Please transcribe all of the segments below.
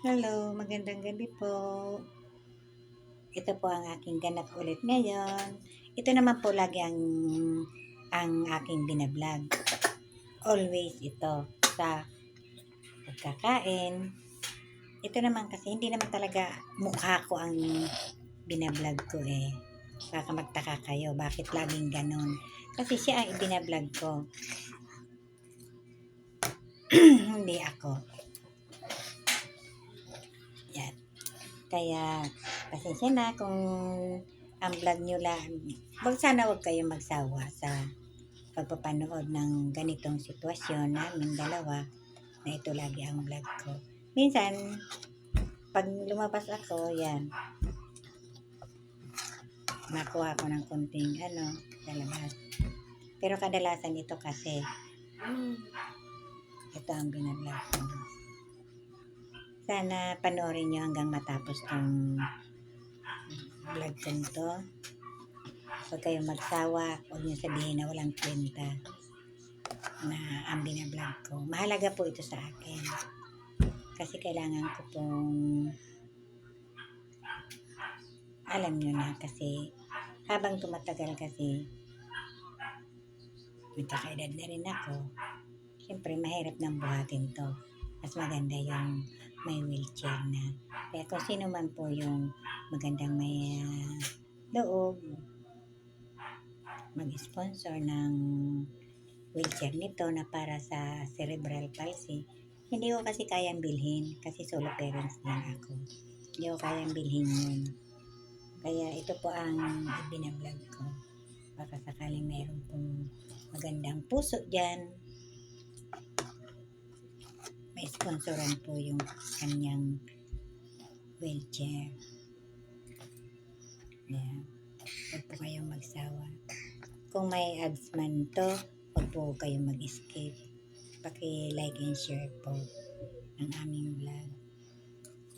Hello, magandang gabi po. Ito po ang aking ganap ulit ngayon. Ito naman po lagi ang, ang aking binablog. Always ito sa pagkakain. Ito naman kasi hindi naman talaga mukha ko ang binablog ko eh. Baka magtaka kayo, bakit laging ganon? Kasi siya ang ibinablog ko. hindi ako. Kaya, pasensya na kung ang vlog nyo lang, wag sana wag kayong magsawa sa pagpapanood ng ganitong sitwasyon namin dalawa na ito lagi ang vlog ko. Minsan, pag lumabas ako, yan, nakuha ko ng konting ano, sa. Pero kadalasan ito kasi, ito ang binablog ko. Sana panoorin nyo hanggang matapos tong vlog ko nito. Huwag kayong magsawa. Huwag nyo sabihin na walang kwenta na ang binablog ko. Mahalaga po ito sa akin. Kasi kailangan ko pong alam nyo na kasi habang tumatagal kasi nagkakaedad na rin ako. Siyempre, mahirap nang buhatin to. Mas maganda yung may wheelchair na. Kaya sino man po yung magandang may ah, loob, mag-sponsor ng wheelchair nito na para sa cerebral palsy, hindi ko kasi kayang bilhin kasi solo parents lang ako. Hindi ko kayang bilhin yun. Kaya ito po ang ibinablog ko. Baka sakaling mayroon pong magandang puso dyan, may sponsoran po yung kanyang wheelchair. Ayan. Huwag po kayong magsawa. Kung may ads man to, huwag po kayong mag-skip. Paki-like and share po ang aming vlog.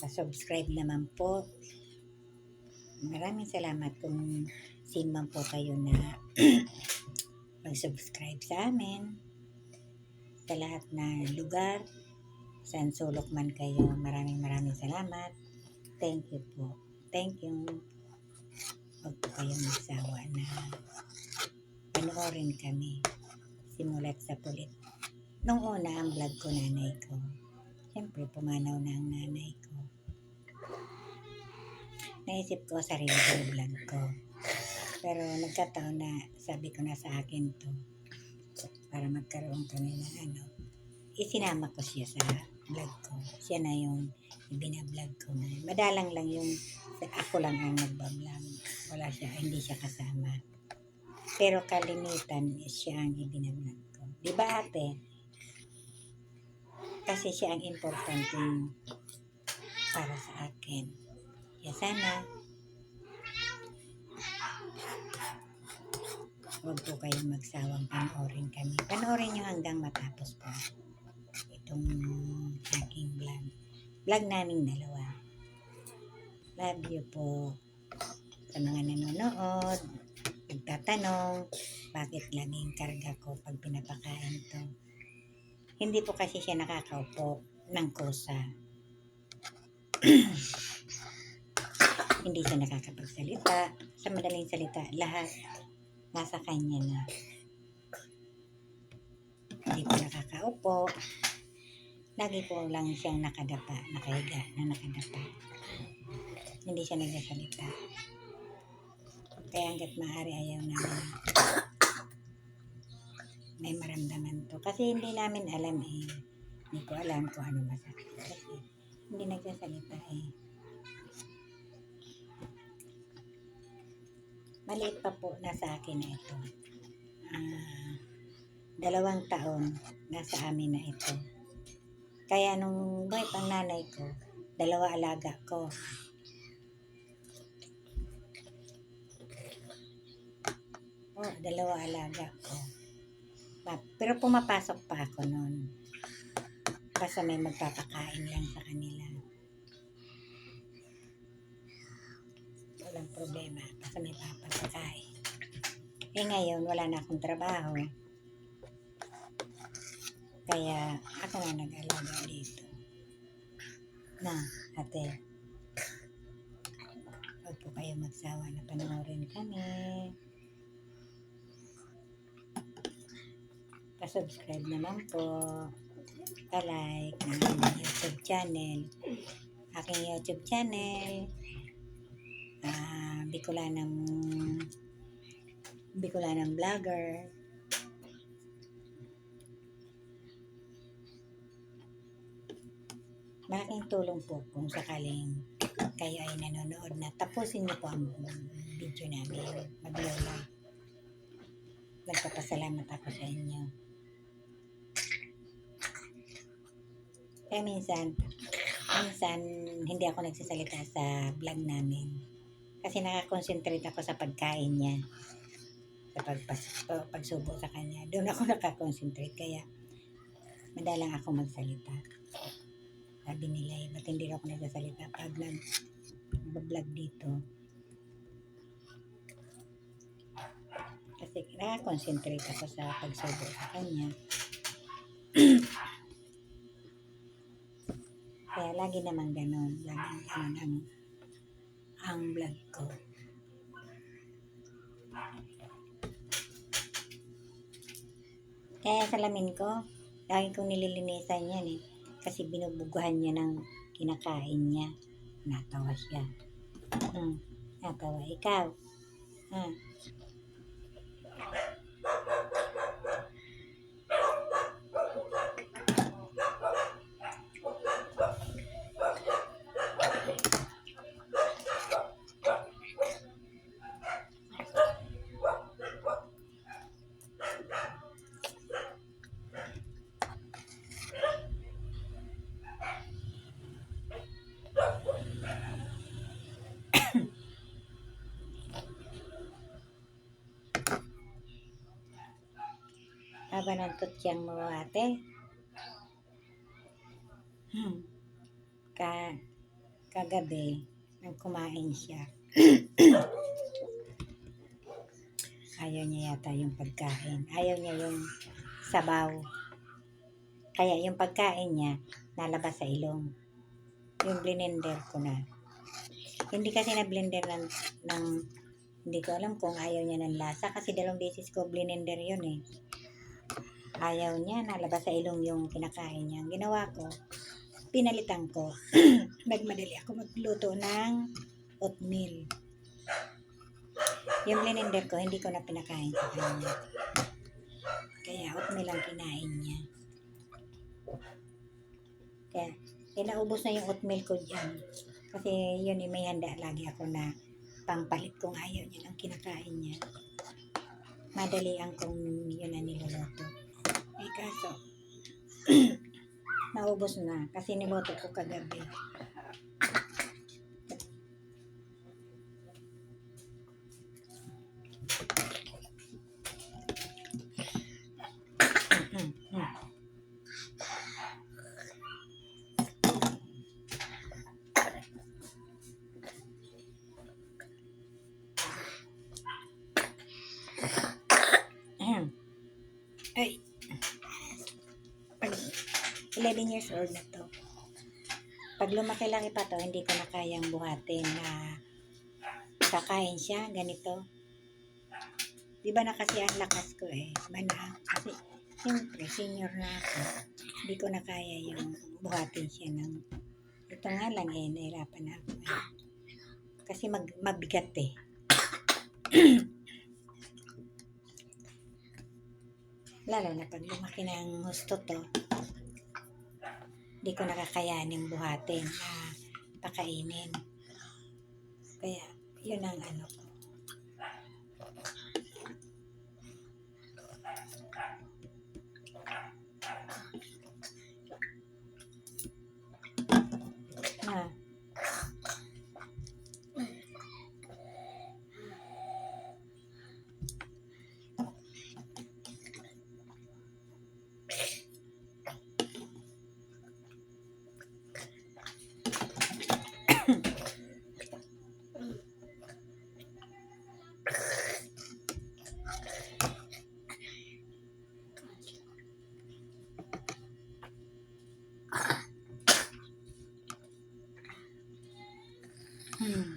Pa-subscribe naman po. Maraming salamat kung sino man po kayo na mag-subscribe sa amin. Sa lahat na lugar, saan sulok man kayo. Maraming maraming salamat. Thank you po. Thank you. Huwag po kayong magsawa na panoorin kami. Simulat sa pulit. Nung una ang vlog ko nanay ko. Siyempre pumanaw na ang nanay ko. Naisip ko sarili ko vlog ko. Pero nagkataon na sabi ko na sa akin to para magkaroon kami ng ano isinama ko siya sa vlog ko. Siya na yung ibinablog ko na. Madalang lang yung ako lang ang nagbablog. Wala siya, hindi siya kasama. Pero kalimitan siya ang ibinablog ko. Di ba ate? Kasi siya ang importante para sa akin. Kaya sana huwag po kayong magsawang panoorin kami. Panoorin nyo hanggang matapos po itong. Vlog naming dalawa. Love you po sa mga nanonood, nagtatanong, bakit laging karga ko pag pinapakain to. Hindi po kasi siya nakakaupo ng kusa. Hindi siya nakakapagsalita. Sa madaling salita, lahat nasa kanya na. Hindi po nakakaupo. Lagi po lang siyang nakadapa, nakahiga na nakadapa. Hindi siya nagsasalita. Kaya hanggat maaari ayaw namin may maramdaman to. Kasi hindi namin alam eh. Hindi ko alam kung ano masakit. Kasi hindi nagsasalita eh. Maliit pa po na sa akin na ito. Ah, dalawang taon nasa amin na ito. Kaya nung buhay pang nanay ko, dalawa alaga ko. Oh, dalawa alaga ko. Pero pumapasok pa ako noon. Basta may magpapakain lang sa kanila. Walang problema. Basta may papapakain. Eh ngayon, wala na akong trabaho. Kaya ako na nag-alaga dito. Na, ate. Huwag po kayo magsawa na panoorin kami. Pa-subscribe naman po. Pa-like ng YouTube channel. Aking YouTube channel. Ah, Bicolanang Bicolanang vlogger. Malaking tulong po kung sakaling kayo ay nanonood na tapusin niyo po ang video namin. Maglola. Nagpapasalamat ako sa inyo. Kaya minsan, minsan hindi ako nagsasalita sa vlog namin. Kasi nakakonsentrate ako sa pagkain niya. Sa pagpas, pagsubo sa kanya. Doon ako nakakonsentrate. Kaya madalang ako magsalita. Sabi nila eh, ba't hindi ako nagsasalita pag nag vlog dito. Kasi nakakonsentrate ako sa pagsubo sa kanya. Kaya lagi naman ganon. Lagi ganon ang, ang vlog ko. Kaya salamin ko, lagi kong nililinisan yan eh. Kasi binubuguhan niya ng kinakain niya. Natawa siya. Hmm, natawa. Ikaw. Hmm. Haba ng tutyang mo ate. Hmm. Ka, kagabi, nang kumain siya. Ayaw niya yata yung pagkain. Ayaw niya yung sabaw. Kaya yung pagkain niya, nalabas sa ilong. Yung blender ko na. Hindi kasi na blender ng, ng hindi ko alam kung ayaw niya ng lasa kasi dalawang beses ko blender yun eh ayaw niya, nalabas sa ilong yung kinakain niya. Ang ginawa ko, pinalitan ko. Nagmadali ako magluto ng oatmeal. Yung blender ko, hindi ko na pinakain sa kanya. Kaya oatmeal ang kinain niya. Kaya, kaya naubos na yung oatmeal ko dyan. Kasi yun, eh, may handa lagi ako na pangpalit kung ayaw niya ng kinakain niya. Madali ang kung yun na niluluto. Kaso, naubos na kasi niluto ko kagabi. Ay. 11 years old na to. Pag lumaki-laki pa to, hindi ko na kayang buhatin na kakain siya, ganito. Di ba na kasi ang lakas ko eh. Ba na, kasi siyempre, senior na ako. Hindi ko na kaya yung buhatin siya ng ito nga lang eh, nahirapan na ako. Eh. Kasi mag, mabigat eh. Lalo na pag lumaki ng gusto to, hindi ko nakakayanin buhatin na pakainin. Kaya, yun ang ano ko. Ha. Hmm.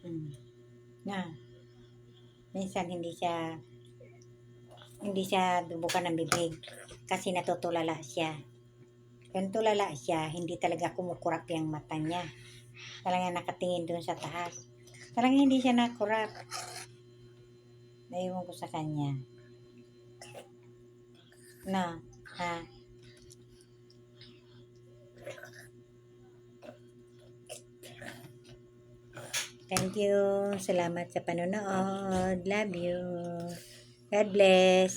Hmm. Na. Minsan hindi siya hindi siya bubuka ng bibig kasi natutulala siya. Kung tulala siya, hindi talaga kumukurap yung mata niya. Talaga nakatingin dun sa taas. Talaga hindi siya nakurap. Naiwan ko sa kanya. Na, ha? Thank you. Salamat sa panonood. Love you. God bless.